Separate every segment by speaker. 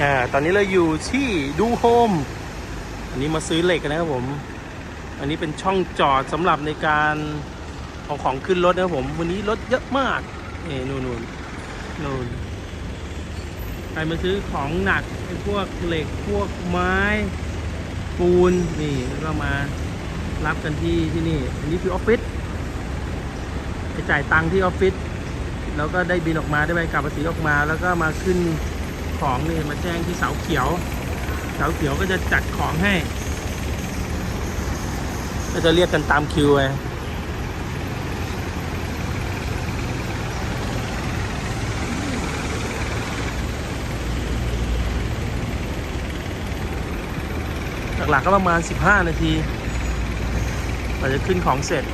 Speaker 1: อ่าตอนนี้เราอยู่ที่ดูโฮม อันนี้มาซื้อเหล็กกันนะครับผม อันนี้เป็นช่องจอดสำหรับในการเอาของขึ้นรถนะครับผม วันนี้รถเยอะมากนี่นู่นนู่นนู่นใครมาซื้อของหนักพวกเหล็กพวกไม้ปูนนี่ก็มารับกันที่ที่นี่ อันนี้คือออฟฟิศไปจ่ายตังค์ที่ออฟฟิศแล้วก็ได้บินออกมาได้ใบกลับภาษีออกมา แล้วก็มาขึ้น ของนี่มาแจ้งที่เสาเขียว เสาเขียวก็จะจัดของให้ ก็จะเรียกกันตามคิวไงหลักๆก็ประมาณ 15 นาทีกว่าจะขึ้นของเสร็จ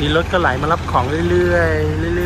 Speaker 1: มีรถก็ไหลมารับของเรื่อยๆเรื่อยๆ